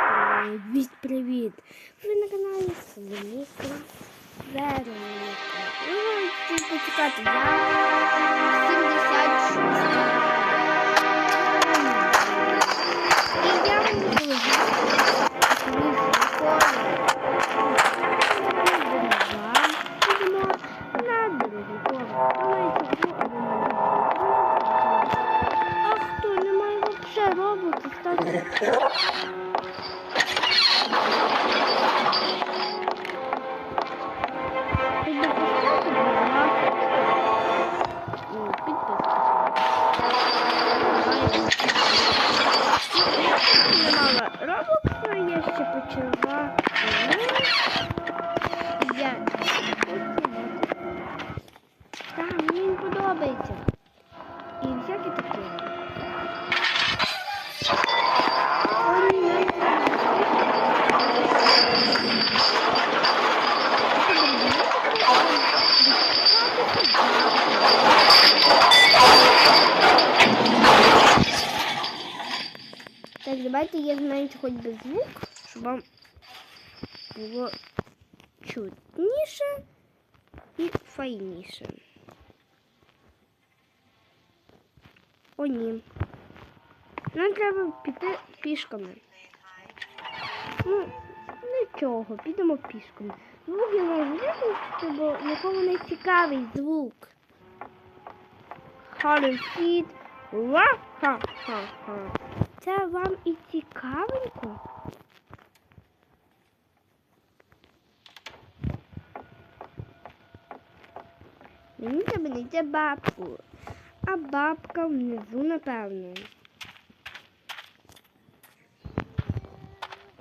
Привіт, привіт! Ви на каналі Соломіка Вероніка. Ну, почекати, я давайте я знаєте хоч би звук, щоб вам було чутніше і файніше. О, ні. Нам треба піти пішками. Ну, нічого, підемо пішками. Звук я виключити, бо нікому не цікавий звук. Халифіт. Ла-ха-ха-ха. Це вам і цікавенько? Мені треба бабку. А бабка внизу, напевно.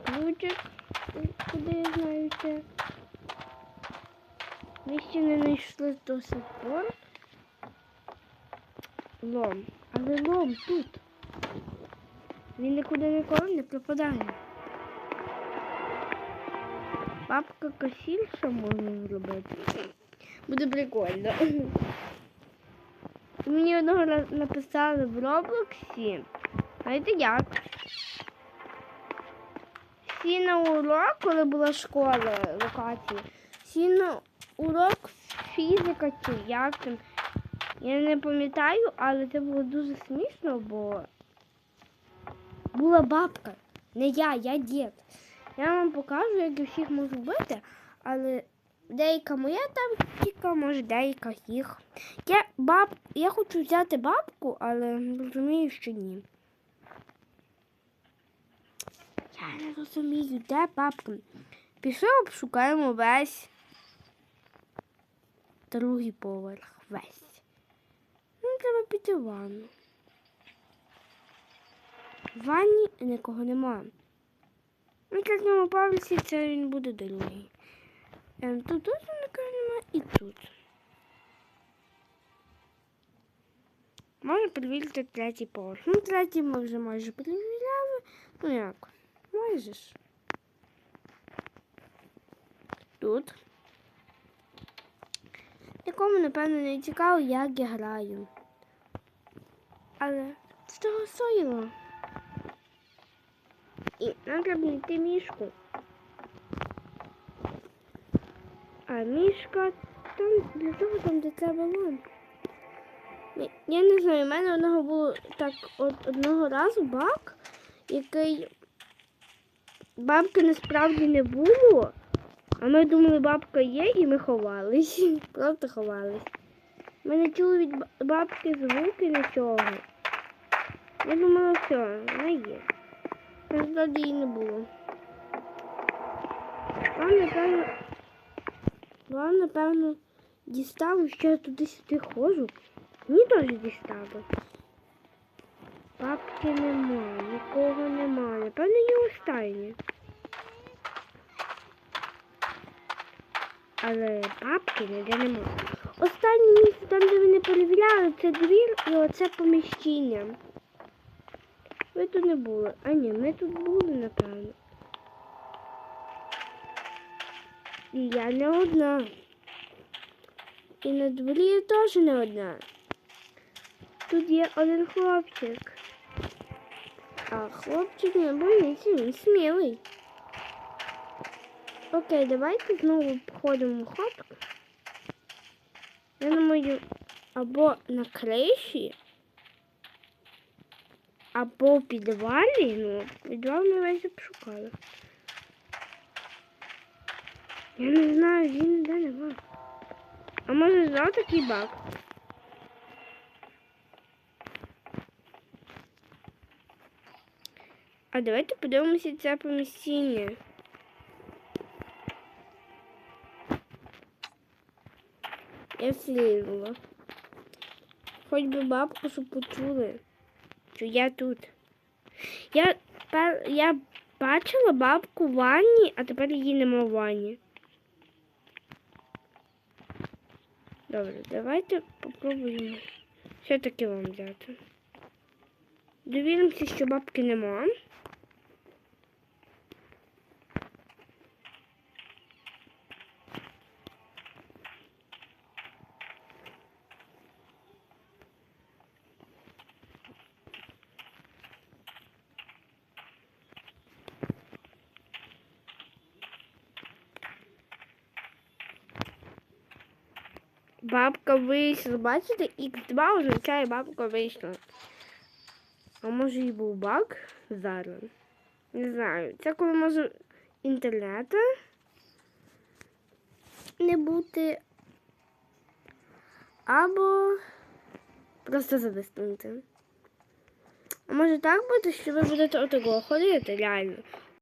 Ключик, куди знаєте. Ми ще не знайшли до сих пор. Лом. Але лом тут. Він нікуди ніколи не пропадає. Бабка косільша можна зробити. Буде прикольно. Мені одного разу написали в Роблоксі. Знаєте як? Всі на урок, коли була школа локації, всі на урок фізика чи як там. Я не пам'ятаю, але це було дуже смішно, бо була бабка. Не я, я дід. Я вам покажу, як я всіх можу бити, але деяка моя тактика, може деяка їх. Я баб... я хочу взяти бабку, але розумію, що ні. Я не розумію, де бабка. Пішли обшукаємо весь другий поверх. Весь. Ну, треба піти в ванну. В ванні нікого нема. На поверсі, це він буде другий. Ем, тут тут нікого нема і тут. Можна перевірити третій поверх. Ну, третій ми вже майже перевіряли. Ну як? Майже ж. Тут. Нікому, напевно, не цікаво, як я граю. Але з того стоїло. І треба знайти мішку. А мішка там для того, там де треба лом. Я- не знаю, у мене одного було так от одного разу бак, який бабки насправді не було. А ми думали, бабка є, і ми ховались. Просто ховались. Ми не чули від бабки звуки нічого. Я думала, все, вона є. Насправді її не було. Вам, напевно, вам, напевно, дістало, що я туди-сюди ходжу. Мені теж дістало. Бабки немає, нікого немає. Напевно, є останні. Але бабки ніде немає. Останнє місце, там, де вони перевіряли, це двір і оце поміщення. Ви тут не були. А ні, ми тут були, напевно. І я не одна. І на дворі я теж не одна. Тут є один хлопчик. А хлопчик не боїться, він смілий. Окей, давайте знову входимо в хатку. Я думаю, або на криші, Або в підвалі. Ну, підвал ми весь обшукали. Я не знаю, він ніде нема. А може знов такий баг? А давайте подивимося це поміщення. Я слізла. Хоч би бабку, щоб почули, що я тут. Я, я бачила бабку в ванні, а тепер її нема в ванні. Добре, давайте попробуємо все-таки вам взяти. Довіримося, що бабки нема. Бабка вийшла. Бачите, Х2 означає бабка вийшла. А може і був баг зараз? Не знаю. Це коли може інтернету не бути. Або просто зависнути. А може так бути, що ви будете отого ходити реально?